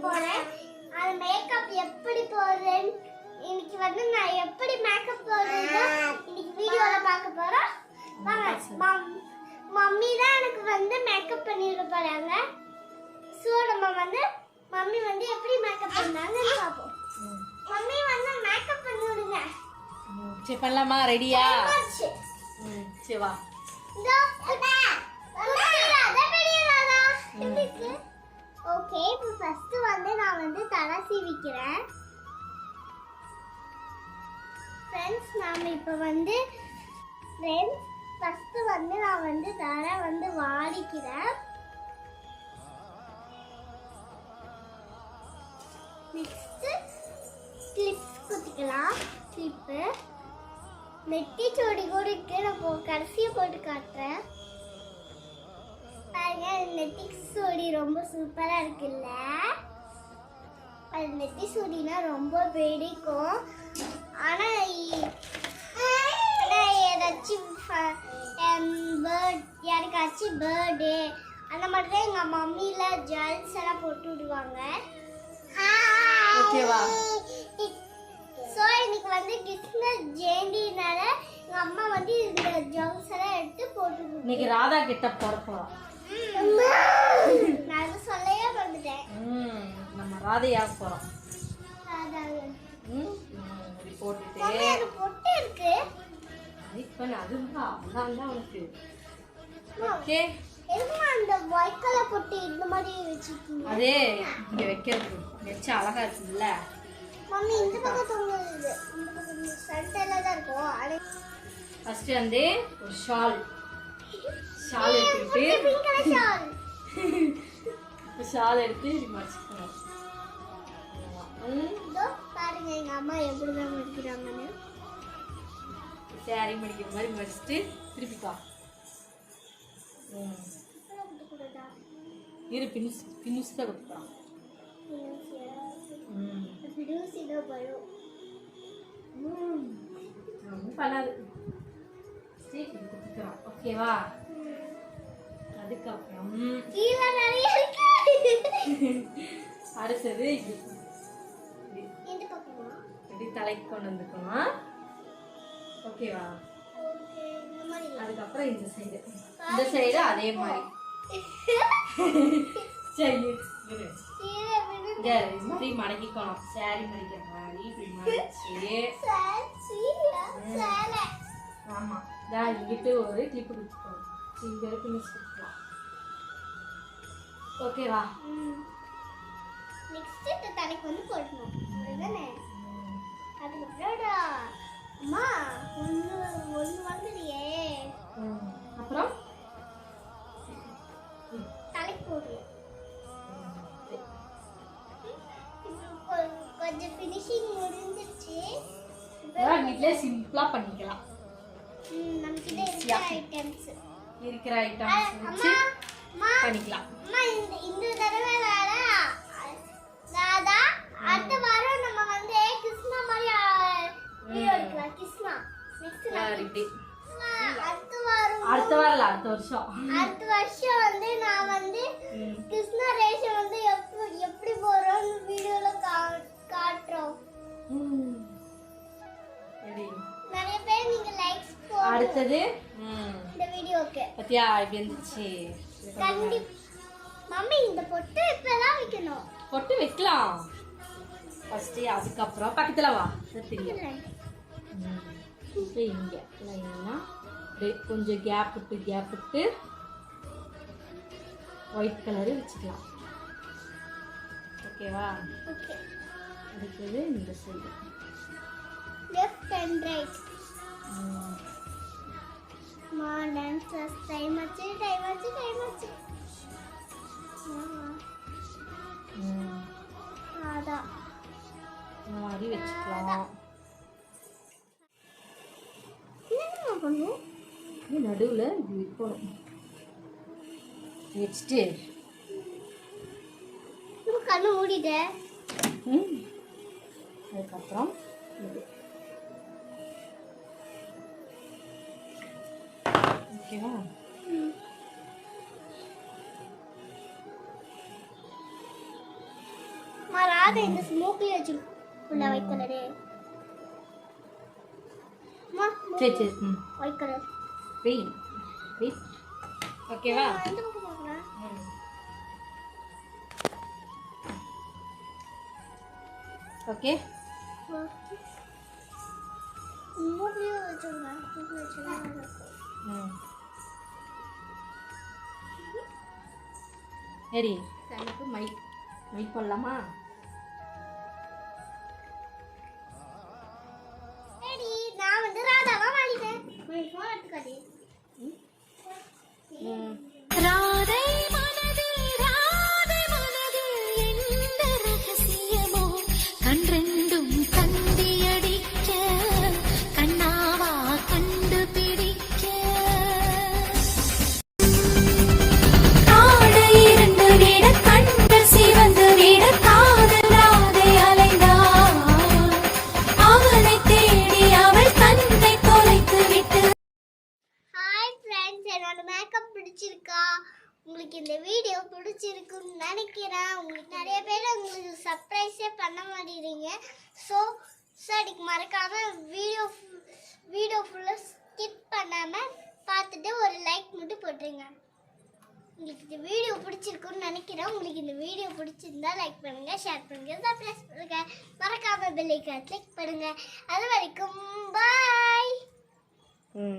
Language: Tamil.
அந்த மேக்கப் எப்படி போடுறேன் இன்னைக்கு வந்து நான் எப்படி மேக்கப் போடுறேன்னா இன்னைக்கு வீடியோல பார்க்க போறோம். வாங்க மம்- மம்மி தான் எனக்கு வந்து மேக்கப் பண்ணிட போறாங்க. ஸோ நம்ம வந்து மம்மி வந்து எப்படி மேக்கப் பண்ணாங்கன்னு பார்ப்போம். மம்மி வந்து மேக்கப் பண்ணி விடுங்க சரி பண்ணலாமா? ரெடியா சரி வா. இதோ, குட்டி ராதா, பெரிய ராதா. எப்படி இருக்கு? ஓகே இப்போ ஃபர்ஸ்ட் வந்து நான் வந்து தலை சீவிக்கிறேன். ஃப்ரெண்ட்ஸ் நாம இப்போ வந்து ஃப்ரெண்ட்ஸ் ஃபர்ஸ்ட் வந்து நான் வந்து தலை வந்து வாடிக்கிறேன் நெக்ஸ்ட் கிளிப்ஸ் குத்திக்கலாம். கிளிப்பு நெட்டி சோடி கூட இருக்கு. நான் கடைசியை போட்டு காட்டுறேன். பாருங்க இந்த நெத்தி சோடி ரொம்ப சூப்பரா இருக்குல்ல? அது நெத்தி சோடினா ரொம்ப பிடிக்கும். ஆனா இ- ஆனா ஏதாச்சும் பேர்ட் யாருக்காச்சும் பர்த்டே அந்த மாதிரி தான் எங்கள் மம்மியில் ஜுவல்ஸ் எல்லாம் போட்டு விடுவாங்க. ஓகேவா? ஸோ இன்னைக்கு வந்து கிருஷ்ணர் ஜெயந்தினால எங்கள் அம்மா வந்து இந்த ஜுவல்ஸ் எல்லாம் எடுத்து போட்டு. இன்னைக்கு ராதா கிட்ட பிறப்போம் நம்ம ராதையாக போகிறோம் போட்டுட்டு. பொட்டு இருக்கு. இப்போ அதுதான் அதான் தான் உனக்கு. ஓகே. அந்த ஒயிட் கலர் பொட்டு இந்த மாதிரி வச்சிருக்கீங்க? அதே இங்கே வைக்கிறது. வச்சு அழகா இருக்குல்ல மம்மி இந்த பக்கம் தொங்குது. இந்த பக்கம் சென்டர்ல தான் இருக்கும். ஃபர்ஸ்ட் வந்து ஒரு ஷால் ஷால் எடுத்துக்கிட்டு. ஷால். எடுத்து இப்படி மடிச்சுக்கணும் பாருங்க எங்க அம்மா எப்படி தான் முடிக்கிறாங்கன்னு. சாரி மடிக்கிற மாதிரி மடிச்சுட்டு திருப்பிக்கா ம். இரு பின்ஸ் பின்னிஸ் தான் ஒன்றும் பண்ணாது. சரி கொடுத்துக்கிறோம் ஓகேவா அதுக்கப்புறம் கீழே நிறைய இருக்கு. அடுத்தது இப்படி தலைக்கு கொண்டு வந்துக்கணும். ஓகேவா? அதுக்கப்புறம் இந்த சைடு இந்த சைடு அதே மாதிரி. சரி இது மாதிரி மடக்கிக்கணும். சாரி மடிக்கிற மாதிரி இப்படி மடிச்சு. ஆமா. நான் இங்கிட்டு ஒரு கிளிப்பு கொடுத்துக்கணும் இங்க கொடுத்துக்கலாம் ஓகேவா நெக்ஸ்ட் இந்த தலைக்கு வந்து போடணும் அதுதானே அதுக்கப்புறம் அம்மா ஒன்று ஒன்று ம். அப்புறம்? தலைக்கு கொ- கொஞ்சம் ஃபினிஷிங் முடிஞ்சிருச்சு. வீட்டிலே சிம்பிளா பண்ணிக்கலாம். ம், நம்மகிட்ட இருக்கிற ஐட்டம்ஸ் இருக்கிற ஐட்டம்ஸ் பண்ணிக்கலாம். இந்த இந்த தடவை ராதா அடுத்த வாரம் நம்ம வந்து கிருஷ்ணா மாதிரி வீடியோ எடுக்கலாம். கிருஷ்ணா அடுத்த வாரம் அடுத்த வாரம் அடுத்த வருஷம். அடுத்த வருஷம் வந்து நான் வந்து. கிருஷ்ணா ரேஷன் வந்து எப்படி எப்படி போறோம்னு வீடியோல காட்டுறோம். நிறைய பேர் நீங்க லைக்ஸ் அடுத்தது. இந்த வீடியோக்கு பத்தியா இப்படி இருந்துச்சு மம்மி இந்த பொட்டு இப்பதான் வைக்கணும். பொட்டு வைக்கலாம். ஃபர்ஸ்ட் அதுக்கப்புறம் பக்கத்துல வா. இப்போ இங்க. லைனா கொஞ்சம் கேப் விட்டு கேப் விட்டு ஒயிட் கலரு வச்சுக்கலாம். ஓகேவா ஓகே அடுத்தது இந்த side left and right modern plus time ஆச்சு டைம் ஆச்சு டைம் ஆச்சு அதான் இந்த மாதிரி வச்சுக்கலாம். என்னமா பண்ணும்? இது நடுவில் வைக்கணும் வச்சுட்டு. நம்ம கண்ணு மூடிட்டேன் ம். அதுக்கப்புறம் இது. ஓகேவா மரா ராதா இந்த ஸ்மோக்லயே வச்சு ஃபுல்லா ஒயிட் கலரு சரி சரி ம் ஒயிட் கலர் வெய் வெய் ஓகேவா இந்த பக்கம் பார்க்கலாம் ம் ஓகே ஸ்மோக்லயே சரி. எனக்கு மை மை போடலாமா சரி நான் வந்து ராதாவா மாறிட்டேன் ஃபோன் எடுத்துக்காதே. ராதை மனதில் ராதை மனதில் எந்த ரகசியமோ கண்ரெண்டும் உங்களுக்கு இந்த வீடியோ பிடிச்சிருக்குன்னு நினைக்கிறேன். உங்களுக்கு நிறைய பேர் உங்களுக்கு சர்ப்ரைஸே பண்ண மாட்டேறீங்க ஸோ ஸோ அதுக்கு மறக்காம வீடியோ வீடியோ ஃபுல்லாக ஸ்கிப் பண்ணாமல் பார்த்துட்டு ஒரு லைக் மட்டும் போட்டுருங்க. உங்களுக்கு இந்த வீடியோ பிடிச்சிருக்குன்னு நினைக்கிறேன். உங்களுக்கு இந்த வீடியோ பிடிச்சிருந்தா லைக் பண்ணுங்கள் ஷேர் பண்ணுங்க சப்ஸ்கிரைப் பண்ணுங்கள் மறக்காமல் பெல் கிளிக் பண்ணுங்கள் அது வரைக்கும் பாய் ம்.